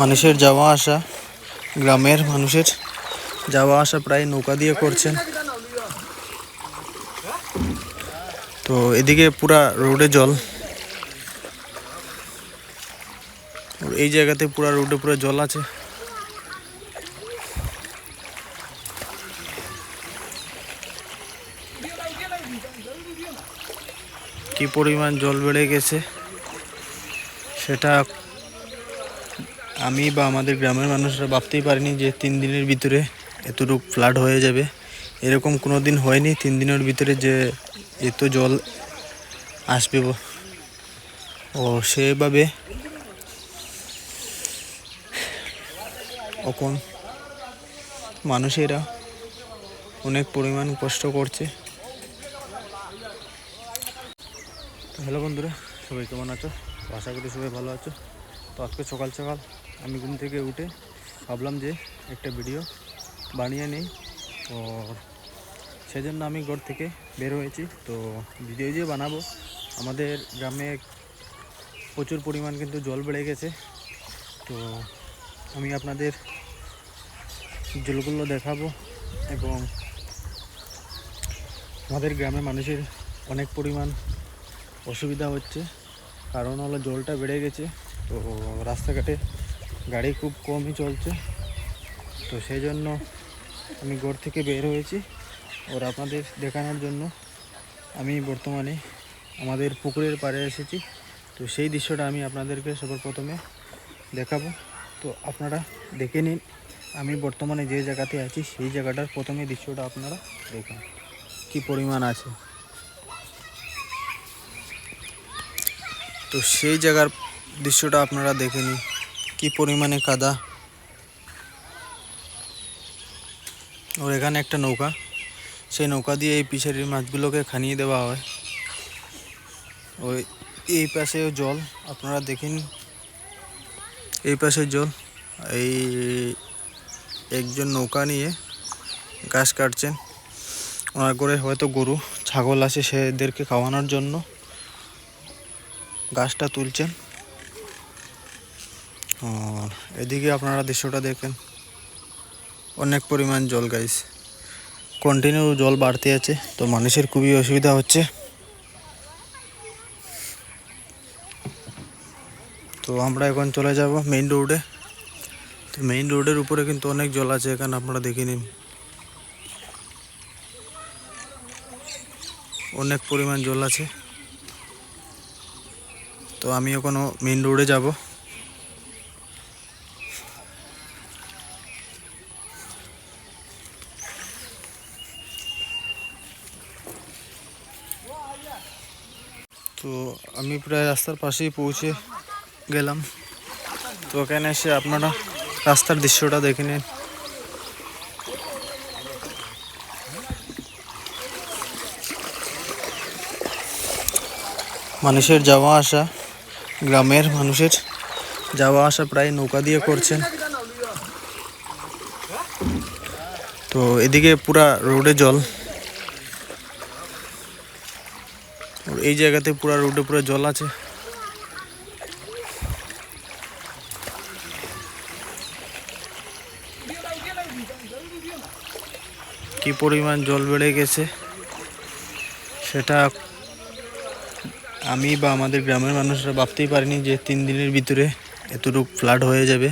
মানুষের যাওয়া আসা, গ্রামের মানুষের যাওয়া আসা প্রায় নৌকা দিয়ে করছেন। তো এদিকে পুরা রোডে জল। এই জায়গাতে পুরা রোডে পুরো জল আছে। কি পরিমাণ জল বেড়ে গেছে, সেটা আমি বা আমাদের গ্রামের মানুষরা ভাবতেই পারিনি যে তিন দিনের ভিতরে এতটুকু ফ্লাড হয়ে যাবে। এরকম কোনো দিন হয়নি তিন দিনের ভিতরে যে এত জল আসবে ও সেভাবে এখন মানুষেরা অনেক পরিমাণ কষ্ট করছে। হ্যালো বন্ধুরা, সবাই কেমন আছো? আশা করি সবাই ভালো আছো। তো আজকে সকাল সকাল আমি ঘুম থেকে উঠে ভাবলাম যে একটা ভিডিও বানিয়ে নেই। তো সেজন্য আমি ঘর থেকে বের হয়েছি। তো ভিডিও যে বানাবো, আমাদের গ্রামে প্রচুর পরিমাণ কিন্তু জল বেড়ে গেছে। তো আমি আপনাদের জলগুলো দেখাবো এবং আমাদের গ্রামের মানুষের অনেক পরিমাণ অসুবিধা হচ্ছে। কারণ হলো জলটা বেড়ে গেছে। তো রাস্তাঘাটে গাড়ি খুব কমই চলছে। তো সেই জন্য আমি ঘর থেকে বের হয়েছি। ওর আপনাদের দেখানোর জন্য আমি বর্তমানে আমাদের পুকুরের পাড়ে এসেছি। তো সেই দৃশ্যটা আমি আপনাদেরকে সবার প্রথমে দেখাবো। তো আপনারা দেখে নিন, আমি বর্তমানে যে জায়গাতে আছি, সেই জায়গাটার প্রথমে দৃশ্যটা আপনারা দেখুন, কি পরিমাণ আছে। তো সেই জায়গার দৃশ্যটা আপনারা দেখে নিন। কি পরিমাণে কাদা। ওর এখানে একটা নৌকা। সেই নৌকা দিয়ে এই পিছারির মাছগুলোকে খানিয়ে দেওয়া হয়। ওই, এই পাশে জল, আপনারা দেখেন। এই পাশে জল। এই একজন নৌকা নিয়ে ঘাস কাটছেন। ওনার করে হয়তো গরু, ছাগল আছে সেদেরকে খাওয়ানোর জন্য। গাছটা তুলছেন। আর এদিকে আপনারা দৃশ্যটা দেখেন। অনেক পরিমাণ জল গাইস কন্টিনিউ জল বাড়তে আছে, তো মানুষের খুবই অসুবিধা হচ্ছে। তো আমরা এখন চলে যাব মেইন রোডে তো মেইন রোডের উপরে কিন্তু অনেক জল আছে, এখানে আপনারা দেখে নিন। অনেক পরিমাণ জল আছে। তো আমি এখনও মেইন রোডে যাব। তো আমি প্রায় রাস্তার পাশেই পৌঁছে গেলাম। তো এখানে এসে আপনারা রাস্তার দৃশ্যটা দেখে নিন। মানুষের যাওয়া আসা, গ্রামের মানুষের যাওয়া আসা প্রায় নৌকা দিয়ে করছেন। তো এদিকে পুরা রোডে জল আর এই জায়গাতে পুরো রোডে পুরো জল আছে। কি পরিমাণ জল বেড়ে গেছে, সেটা আমি বা আমাদের গ্রামের মানুষরা ভাবতেই পারিনি যে তিন দিনের ভিতরে এতটুকু ফ্লাড হয়ে যাবে।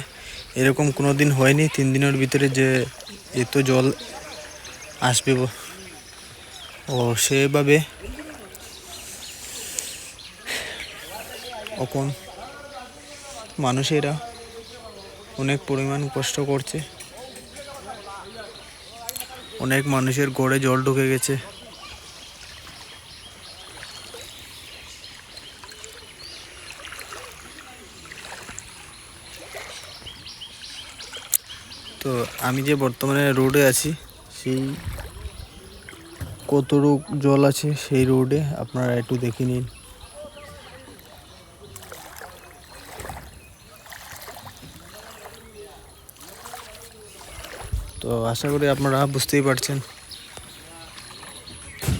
এরকম কোনো দিন হয়নি, তিন দিনের ভিতরে যে এত জল আসবে ও সেভাবে এখন মানুষেরা অনেক পরিমাণ কষ্ট করছে। অনেক মানুষের গড়ে জল ঢুকে গেছে। তো আমি যে বর্তমানে রোডে আছি, সেই কতটুক জল আছে সেই রোডে আপনারা একটু দেখে নিন। তো আশা করি আপনারা বুঝতেই পারছেন।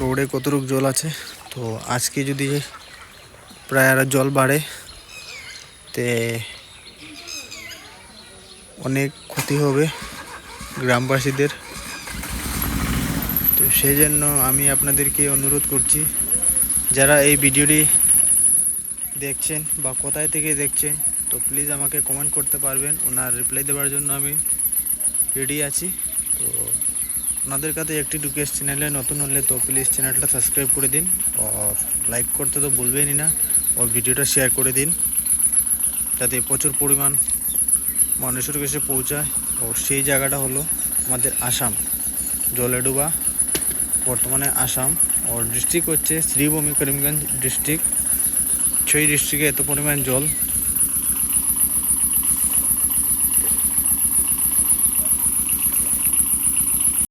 রোডে কতটুক জল আছে। তো আজকে যদি প্রায় আর জল বাড়ে, তে অনেক ক্ষতি হবে গ্রামবাসীদের। তো সেই জন্য আমি আপনাদেরকে অনুরোধ করছি, যারা এই ভিডিওটি দেখছেন বা কোথায় থেকে দেখছেন, তো প্লিজ আমাকে কমেন্ট করতে পারবেন। ওনার রিপ্লাই দেওয়ার জন্য আমি রেডি আছি। তো ওনাদের কাছে একটি রিকোয়েস্ট চ্যানেলে নতুন হলে তো প্লিজ চ্যানেলটা সাবস্ক্রাইব করে দিন। আর লাইক করতে তো ভুলবেনই না, ওর ভিডিওটা শেয়ার করে দিন। যাতে প্রচুর পরিমাণ মানুষের কাছে পৌঁছায়। ও সেই জায়গাটা হলো আমাদের আসাম, জলেডুবা, বর্তমানে আসাম। ওর ডিস্ট্রিক্ট হচ্ছে শ্রীভূমি করিমগঞ্জ ডিস্ট্রিক্ট সেই ডিস্ট্রিক্টে এত পরিমাণ জল